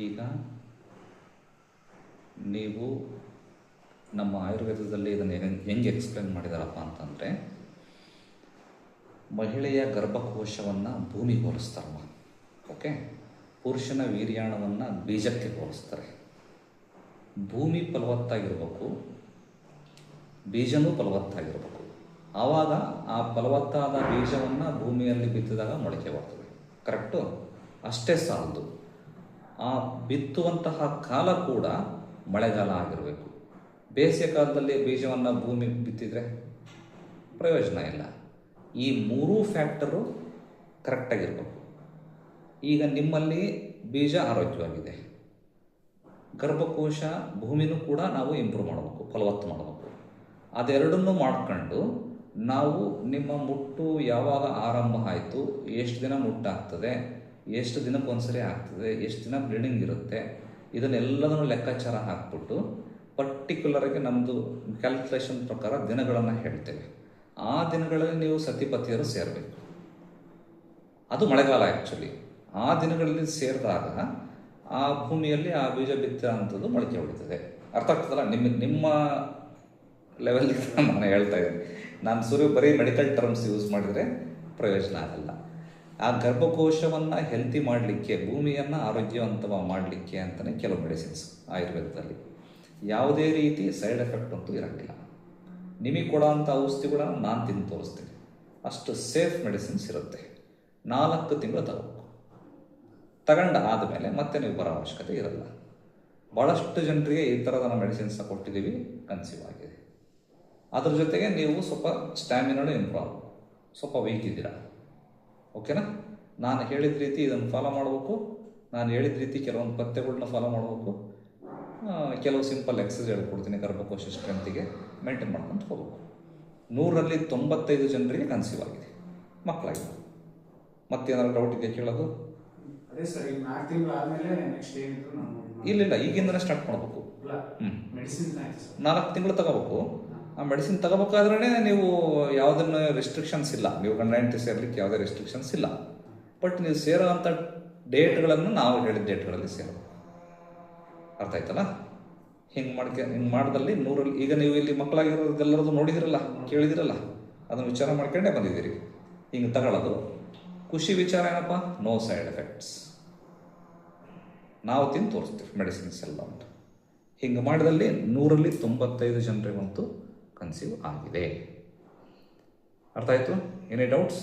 ಈಗ ನೀವು ನಮ್ಮ ಆಯುರ್ವೇದದಲ್ಲಿ ಇದನ್ನು ಹೆಂಗೆ ಎಕ್ಸ್ಪ್ಲೇನ್ ಮಾಡಿದಾರಪ್ಪ ಅಂತಂದರೆ, ಮಹಿಳೆಯ ಗರ್ಭಕೋಶವನ್ನು ಭೂಮಿ ಹೋಲಿಸ್ತಾರಮ್ಮ. ಓಕೆ ಪುರುಷನ ವೀರ್ಯಾಣವನ್ನು ಬೀಜಕ್ಕೆ ಹೋಲಿಸ್ತಾರೆ. ಭೂಮಿ ಫಲವತ್ತಾಗಿರ್ಬೇಕು, ಬೀಜನೂ ಫಲವತ್ತಾಗಿರ್ಬೇಕು. ಆವಾಗ ಆ ಫಲವತ್ತಾದ ಬೀಜವನ್ನು ಭೂಮಿಯಲ್ಲಿ ಬಿತ್ತಿದಾಗ ಮೊಳಕೆ ಬರ್ತದೆ. ಕರೆಕ್ಟು ಅಷ್ಟೇ ಸಾಲದು. ಆ ಬಿತ್ತುವಂತಹ ಕಾಲ ಕೂಡ ಮಳೆಗಾಲ ಆಗಿರಬೇಕು. ಬೇಸಿಗೆ ಕಾಲದಲ್ಲಿ ಬೀಜವನ್ನು ಭೂಮಿ ಬಿತ್ತಿದರೆ ಪ್ರಯೋಜನ ಇಲ್ಲ. ಈ ಮೂರೂ ಫ್ಯಾಕ್ಟರು ಕರೆಕ್ಟಾಗಿರಬೇಕು ಈಗ ನಿಮ್ಮಲ್ಲಿ ಬೀಜ ಆರೋಗ್ಯವಾಗಿದೆ. ಗರ್ಭಕೋಶ ಭೂಮಿನೂ ಕೂಡ ನಾವು ಇಂಪ್ರೂವ್ ಮಾಡಬೇಕು, ಫಲವತ್ತು ಮಾಡಬೇಕು. ಅದೆರಡನ್ನೂ ಮಾಡ್ಕೊಂಡು ನಾವು ನಿಮ್ಮ ಮುಟ್ಟು ಯಾವಾಗ ಆರಂಭ ಆಯಿತು, ಎಷ್ಟು ದಿನ ಮುಟ್ಟಾಗ್ತದೆ ಎಷ್ಟು ದಿನಕ್ಕೆ ಒಂದ್ಸರಿ ಆಗ್ತದೆ, ಎಷ್ಟು ದಿನ ಬ್ಲೀಡಿಂಗ್ ಇರುತ್ತೆ, ಇದನ್ನೆಲ್ಲದನ್ನು ಲೆಕ್ಕಾಚಾರ ಹಾಕ್ಬಿಟ್ಟು ಪರ್ಟಿಕ್ಯುಲರಾಗಿ ನಮ್ಮದು ಕ್ಯಾಲ್ಕುಲೇಷನ್ ಪ್ರಕಾರ ದಿನಗಳನ್ನು ಹೇಳ್ತೇವೆ. ಆ ದಿನಗಳಲ್ಲಿ ನೀವು ಸತಿಪತಿಯರು ಸೇರಬೇಕು. ಅದು ಮಳೆಗಾಲ ಆ್ಯಕ್ಚುಲಿ ಆ ದಿನಗಳಲ್ಲಿ ಸೇರಿದಾಗ ಆ ಭೂಮಿಯಲ್ಲಿ ಆ ಬೀಜ ಬಿತ್ತ ಅಂಥದ್ದು ಮೊಳಕೆ ಹೊಡಿತದೆ. ಅರ್ಥ ಆಗ್ತದಲ್ಲ? ನಿಮ್ಮ ನಿಮ್ಮ ಲೆವೆಲ್ ನಾನು ಹೇಳ್ತಾ ಇದ್ದೀನಿ. ನಾನು ಸುರು ಬರೀ ಮೆಡಿಕಲ್ ಟರ್ಮ್ಸ್ ಯೂಸ್ ಮಾಡಿದರೆ ಪ್ರಯೋಜನ ಆಗಲ್ಲ. ಆ ಗರ್ಭಕೋಶವನ್ನು ಹೆಲ್ತಿ ಮಾಡಲಿಕ್ಕೆ, ಭೂಮಿಯನ್ನು ಆರೋಗ್ಯವಂತ ಮಾಡಲಿಕ್ಕೆ ಅಂತಲೇ ಕೆಲವು ಮೆಡಿಸಿನ್ಸ್ ಆಯುರ್ವೇದದಲ್ಲಿ. ಯಾವುದೇ ರೀತಿ ಸೈಡ್ ಎಫೆಕ್ಟ್ ಅಂತೂ ಇರೋಂಗಿಲ್ಲ. ನಿಮಗೆ ಕೊಡೋಂಥ ಔಷಧಿಗಳನ್ನು ನಾನು ತಿಂದು ತೋರಿಸ್ತೀನಿ. ಅಷ್ಟು ಸೇಫ್ ಮೆಡಿಸಿನ್ಸ್ ಇರುತ್ತೆ. ನಾಲ್ಕು ತಿಂಗಳು ತಗೋಬೇಕು. ತಗೊಂಡ ಆದಮೇಲೆ ಮತ್ತೆ ನೀವು ಬರೋ ಅವಶ್ಯಕತೆ ಇರಲ್ಲ. ಭಾಳಷ್ಟು ಜನರಿಗೆ ಈ ಥರದ ಮೆಡಿಸಿನ್ಸ್ನ ಕೊಟ್ಟಿದ್ದೀವಿ ಕನ್ಸೀವ್ ಆಗಿದೆ. ಅದ್ರ ಜೊತೆಗೆ ನೀವು ಸ್ವಲ್ಪ ಸ್ಟ್ಯಾಮಿನೂ ಇಂಪ್ರೂವ್ ಸ್ವಲ್ಪ ವೀಕ್ ಇದ್ದೀರಾ? ಓಕೆನಾ? ನಾನು ಹೇಳಿದ ರೀತಿ ಇದನ್ನು ಫಾಲೋ ಮಾಡಬೇಕು. ನಾನು ಹೇಳಿದ ರೀತಿ ಕೆಲವೊಂದು ಪಥ್ಯಗಳನ್ನ ಫಾಲೋ ಮಾಡಬೇಕು. ಕೆಲವು ಸಿಂಪಲ್ ಎಕ್ಸಸೈಸ್ ಹೇಳ್ಕೊಡ್ತೀನಿ ಗರ್ಭಕೋಶ ಸ್ಟ್ರೆಂತಿಗೆ. ಮೇಂಟೈನ್ ಮಾಡ್ಕೊಂಡು ಹೋಗಬೇಕು. ನೂರರಲ್ಲಿ ತೊಂಬತ್ತೈದು ಜನರಿಗೆ ಕನ್ಸೀವ್ ಆಗಿದೆ ಮಕ್ಕಳಾಗಿದೆ ಮತ್ತೇನಾದ್ರು ಡೌಟ್ ಇದೆಯಾ ಕೇಳೋದು? ಇಲ್ಲ ಇಲ್ಲ ಈಗಿಂದನೇ ಸ್ಟಾರ್ಟ್ ಮಾಡಬೇಕು. ನಾಲ್ಕು ತಿಂಗಳು ತಗೋಬೇಕು. ಆ ಮೆಡಿಸಿನ್ ತಗೋಬೇಕಾದ್ರೆ ನೀವು ಯಾವುದನ್ನು ರೆಸ್ಟ್ರಿಕ್ಷನ್ಸ್ ಇಲ್ಲ. ನೀವು ಗಂಡ ಸೇರ್ಲಿಕ್ಕೆ ಯಾವುದೇ ರೆಸ್ಟ್ರಿಕ್ಷನ್ಸ್ ಇಲ್ಲ. ಬಟ್ ನೀವು ಸೇರೋ ಅಂಥ ಡೇಟ್ಗಳನ್ನು ನಾವು ಹೇಳಿದ ಡೇಟ್ಗಳಲ್ಲಿ ಸೇರೋ ಅರ್ಥ ಆಯ್ತಲ್ಲ? ಹಿಂಗೆ ಮಾಡ್ಕೆ, ಹಿಂಗೆ ಮಾಡ್ದಲ್ಲಿ ನೂರಲ್ಲಿ, ಈಗ ನೀವು ಇಲ್ಲಿ ಮಕ್ಕಳಾಗಿರೋದೆಲ್ಲರದು ನೋಡಿದಿರಲ್ಲ, ಕೇಳಿದಿರಲ್ಲ. ಅದನ್ನು ವಿಚಾರ ಮಾಡ್ಕೊಂಡೇ ಬಂದಿದ್ದೀರಿ. ಹಿಂಗೆ ತಗೊಳ್ಳೋದು. ಖುಷಿ ವಿಚಾರ ಏನಪ್ಪ? ನೋ ಸೈಡ್ ಎಫೆಕ್ಟ್ಸ್ ನಾವು ತಿಂದು ತೋರಿಸ್ತೀವಿ ಮೆಡಿಸಿನ್ಸ್ ಎಲ್ಲ ಉಂಟು ಹಿಂಗೆ ಮಾಡಿದಲ್ಲಿ ನೂರಲ್ಲಿ ತೊಂಬತ್ತೈದು ಜನರಿಗಂತೂ ಕನ್ಸೀವ್ ಆಗಿದೆ. ಅರ್ಥ ಆಯಿತು ಎನಿ ಡೌಟ್ಸ್